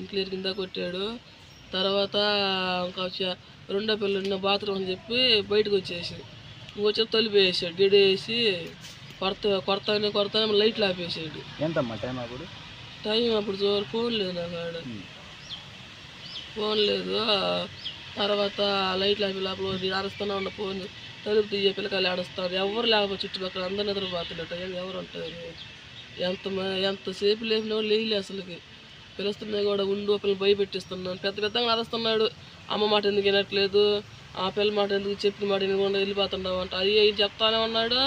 ఇంక్లియర్ కింద కొట్టాడు. తర్వాత ఇంకా రెండో పిల్లలు ఉన్న బాత్రూమ్ అని చెప్పి బయటకు వచ్చేసి ఇంకొచ్చి తలుపు వేసాడు వేసి కొడతా కొడతానే కొడతానే లైట్లు ఆపేసాడు. ఎంతమ్మా టైం అప్పుడు? టైం అప్పుడు చూడ ఫోన్ లేదు నాకు ఆడ. ఫోన్ లేదు. తర్వాత లైట్లు ఆపి లోపల అరుస్తూనే ఉన్న ఫోన్ తలుపు తీయ పిల్లకాయలు ఆడుస్తారు. ఎవరు లేకపోతే చుట్టుపక్కల అందరు నిద్రపోతున్నట్టు ఏం ఎవరు ఉంటారు? ఎంత ఎంతసేపు లేపిన వాళ్ళు లేలే అసలుకి. పిలుస్తున్నాయి కూడా ఉండు పిల్లలు భయపెట్టిస్తున్నాను. పెద్ద పెద్దగా నడుస్తున్నాడు అమ్మ మాట ఎందుకు వినట్లేదు? ఆ పిల్ల మాట ఎందుకు చెప్పిన మాట వినకుండా వెళ్ళిపోతున్నావు అంట. అది అయ్యి చెప్తానే ఉన్నాడు?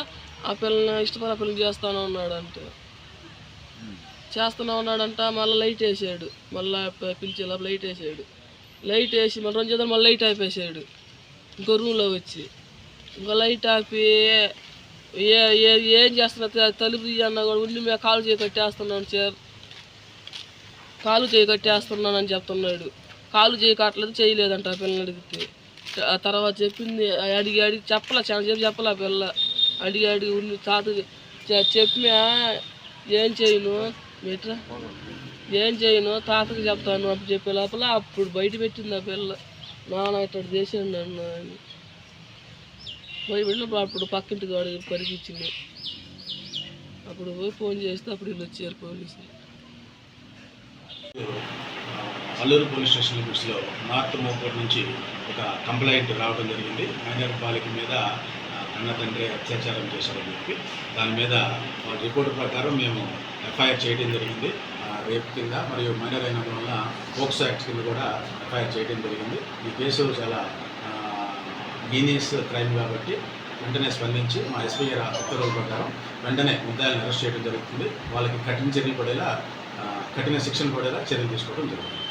ఆ పిల్లని ఇష్టపడ పిల్లలు చేస్తానే ఉన్నాడు అంటే. చేస్తూనే ఉన్నాడంట మళ్ళీ లైట్ వేసాడు. మళ్ళీ పిలిచి లోపల లైట్ వేసాడు. లైట్ వేసి మళ్ళీ రెండు చేద్దాం మళ్ళీ లైట్ ఆపేసాడు. ఇంకో రూమ్లో వచ్చి. ఇంకో లైట్ ఆపి ఏ ఏ ఏం చేస్తున్నా తలుపు తీయన్నా కూడా ఉండి మేము కాలు చేయి కట్టేస్తున్నాను సార్. కాలు చేయి చెప్తున్నాడు. కాలు చేయి కట్టలేదు చేయలేదంట ఆ పిల్లని అడిగితే. ఆ తర్వాత చెప్పింది అడిగి అడిగి చెప్పలే చాలా చెప్పి చెప్పలే ఆ పిల్ల. అడిగి అడిగి ఉండి తాత చెప్పినా ఏం చేయను? ఎట్లా ఏం చేయను? తాతకి చెప్తాను అప్పుడు చెప్పే లోపల అప్పుడు బయట పెట్టింది ఆ పిల్ల. నాన్న ఇట్లా చేసాడు నన్ను అని. పోయి వెళ్ళినప్పుడు అప్పుడు పక్కింటి వాడు పరిగించింది అప్పుడు పోయి ఫోన్ చేస్తే అప్పుడు వీళ్ళు వచ్చారు పోలీసులు. అల్లూరు పోలీస్ స్టేషన్ లిమిట్స్లో నార్త్ మోపూర్ నుంచి ఒక కంప్లైంట్ రావడం జరిగింది. మైనర్ బాలిక మీద అన్న తండ్రి అత్యాచారం చేశారని చెప్పి దాని మీద రిపోర్ట్ ప్రకారం మేము ఎఫ్ఐఆర్ చేయడం జరిగింది. రేపు రేప్ కింద మరియు మైనర్ అయినందు వల్ల పోక్సో యాక్ట్ కింద కూడా ఎఫ్ఐఆర్ చేయడం జరిగింది. ఈ కేసు చాలా గీనియస్ క్రైమ్ కాబట్టి వెంటనే స్పందించి మా ఎస్పీ గారి ఉత్తర్వుల ప్రకారం వెంటనే ముద్దాయిలను అరెస్ట్ చేయడం జరుగుతుంది. వాళ్ళకి కఠిన చర్యలు పడేలా కఠిన శిక్షణ పడేలా చర్యలు తీసుకోవడం జరుగుతుంది.